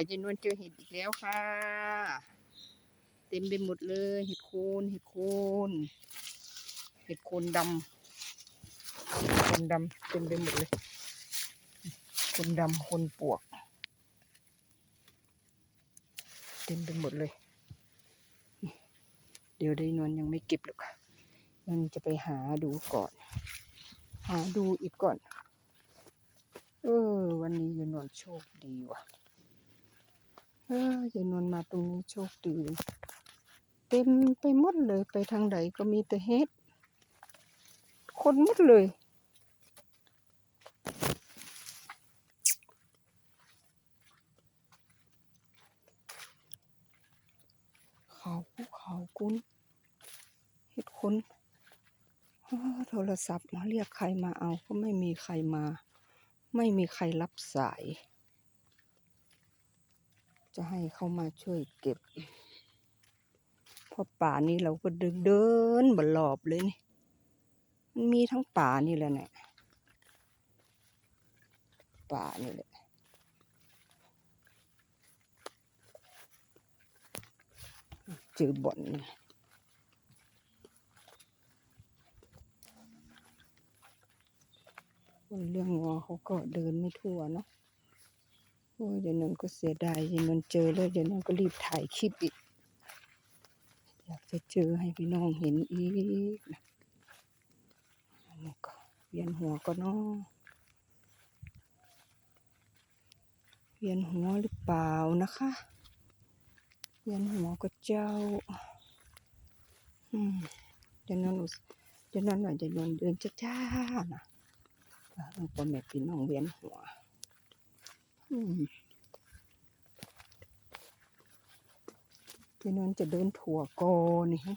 ยายนวลเจอเห็ดอีกแล้วค่ะ เต็มไปหมดเลย เห็ดโคนเห็ดโคนเห็ดโคนดำโคนดำเต็มไปหมดเลยโคนดำโคนปวก เต็มไปหมดเลย เดี๋ยวได้นวลยังไม่เก็บหรอกค่ะยังจะไปหาดูก่อน หาดูอีกก่อน เออ วันนี้ยายนวลโชคดีว่ะ เออยายนวลมาตรงนี้โชคดี เต็มไปหมดเลยไปทางใดก็มีแต่เฮ็ด คนหมดเลย เขาเขากุ้นเฮ็ดคนอ้าโทรศัพท์มาเรียกใครมาเอาก็ไม่มีใครมา ไม่มีใครรับสาย จะให้เขามาช่วยเก็บเพราะป่านี้เราก็เดินเดินบนรอบเลยนี่ มันมีทั้งป่านี่แหละเนี่ยป่านี่แหละเจอบ่อนนี่คนเรื่องงอเขาก็เดินไม่ทั่วเนาะ โอ้ยเดี๋ยวนั้นก็เสียดายเดี๋ยวนั้นเจอแล้วเดี๋ยวนั้นก็รีบถ่ายคลิปอีก อยากจะเจอให้พี่น้องเห็นอีกนะอันนี้ก็เวียนหัวก็เนาะเวียนหัวหรือเปล่านะคะเวียนหัวก็เจ้า อืมเดี๋ยวนั้นอุสเดี๋ยวนั้นว่าเดี๋ยวนนเดินจ้าๆนะแล้วก็แม่พี่น้องเวียนหัว อืมพี่นนจะเดินถั่วโกนี่ฮะ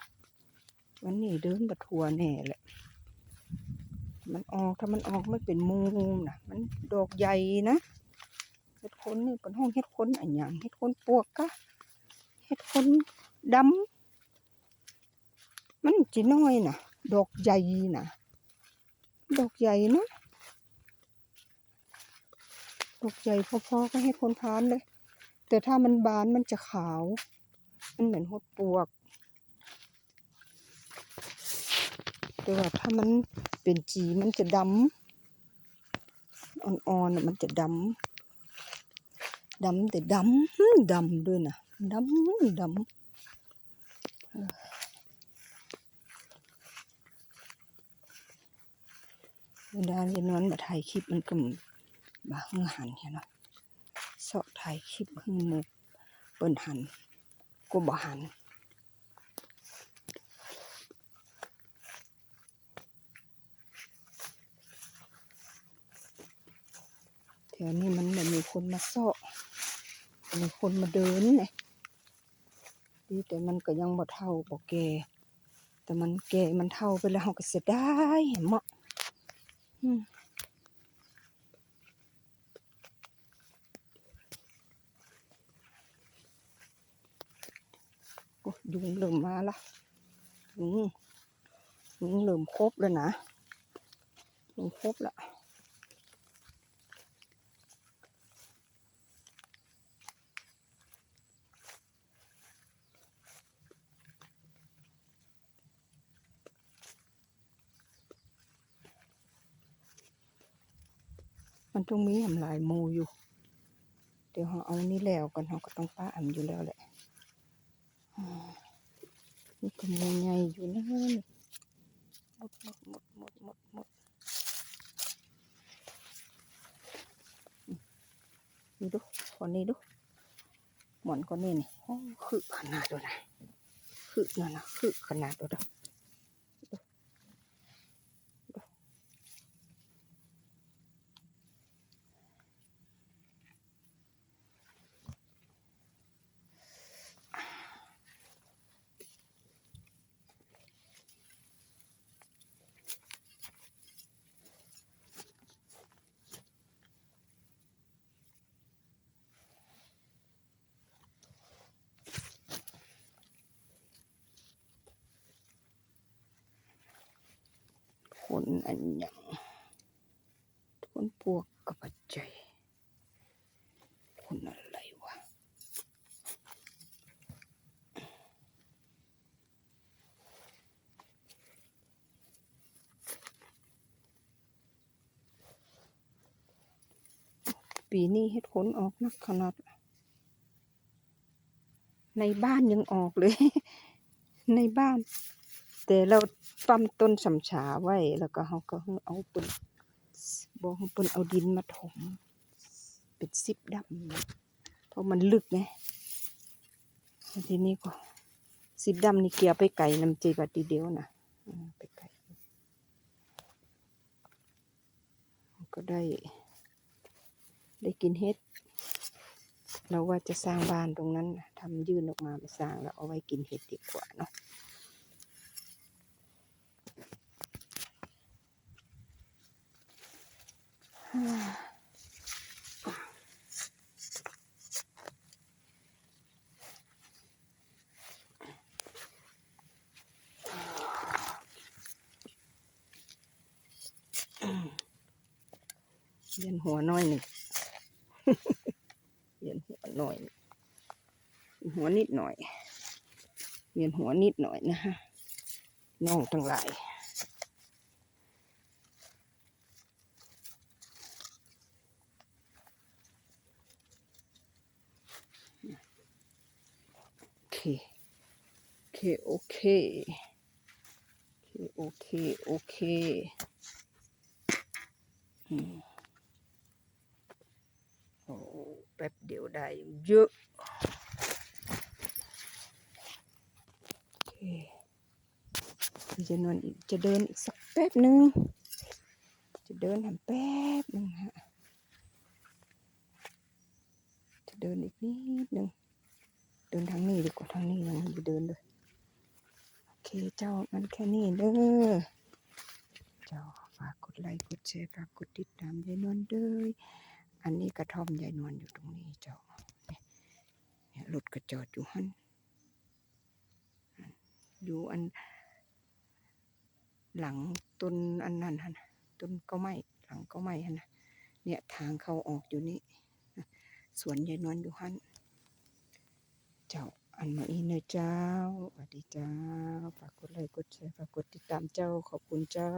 วันนี้เดินบัถั่วแน่แหละ มันออกถ้ามันออกไม่เป็นมูมนะมันดอกใหญ่นะเห็ดคนนี่เป็นห้องเห็ดคนอะไรอย่างเห็ดคนปวกกะเห็ดคนดำมันจีน้อยนะดอกใหญ่นะดอกใหญ่นะ อกใหญ่พอๆก็ให้คนพานเลย แต่ถ้ามันบานมันจะขาว มันเหมือนหดปวก แต่ว่าถ้ามันเป็นจีมันจะดำอ่อนๆมันจะดำดำแต่ดำดำด้วยนะดำดำเออเวลาเรียนนอนมาถ่ายคลิปมันก็ บาฮึ่งหันเห็นเนาะเสาะถ่ายคลิปฮึ่งมุกเปิ้นหันกูบ่หันแถวนี้มันไม่มีคนมาเสาะมีคนมาเดินไงดีแต่มันก็ยังบ่เท่าบ่แก่แต่มันแก่มันเท่าไปแล้วเราก็เสียดายเหมาะอืม ยุงเริ่มมาละยุงยุงเริ่มครบแล้วนะยุงครบละมันต้องมีทำลายหมูอยู่ เดี๋ยวเราเอานี่แล้วกันเราก็ต้องป้าอ่ำอยู่แล้วแหละ นี่ก็มูใหญ่อยู่นะนี่หมดหมดหมดหมดหมดหมดอืมนี่ดูคนนี้ดูหมอนคนนี้นี่โอ้คือขนาดด้วยนะคือนั่นนะคือขนาดด้วยน คนอันยังคนพวกกระปัจจัยคนอะไรวะปีนี้เห็ดขนออกนักขนาด ในบ้านยังออกเลย ในบ้าน แต่เราปั๊มต้นสำฉาไว้แล้วก็เขาก็เอาปุ่นบอกให้ปุ่นเอาดินมาถมเป็นซิบดำเพราะมันลึกไงทีนี้ก็ซิบดำนี่เกี่ยวไปไก่น้ำจีบัดทีเดียวนะไปไก่ก็ได้ ได้กินเฮ็ดเราว่าจะสร้างบ้านตรงนั้นทำยื่นออกมาไปสร้างแล้วเอาไว้กินเห็ดดีกว่าเนาะฮ่า เวียนหัวน้อยหนึ่งเวียนหัวหน่อย หัวนิดหน่อยเวียนหัวนิดหน่อยนะฮะน้องทั้งหลาย โอเค โอ เคโอเคโอเคโอเคอืมโอ้แป๊บเดียวได้เยอะโอเคจะนอนอีกจะเดินอีกสักแป๊บหนึ่งจะเดินทำแป๊บหนึ่งฮะจะเดินอีกนิดหนึ่งเดินทางนี้ดีกว่าทางนี้ยังไม่เดินเลย เคเจ้ามันแค่นี้เด้อเจ้าฝากกดไลค์กดแชร์ฝากกดติดตามยายนวลเด้ออันนี้กระท่อมยายนวลอยู่ตรงนี้เจ้าเนี่ยรถกระจอดอยู่หันอยู่อัน หลังต้นอันนั้นฮะนต้นก็ไม่หลังก็ไม่ฮะนะเนี่ยทางเข้าออกอยู่นี่สวนยายนวลอยู่หันเจ้า อันมาอีเนเจ้าสวัสดีเจ้า ฝากกดไลค์กดแชร์ฝากกดติดตามเจ้าขอบคุณเจ้า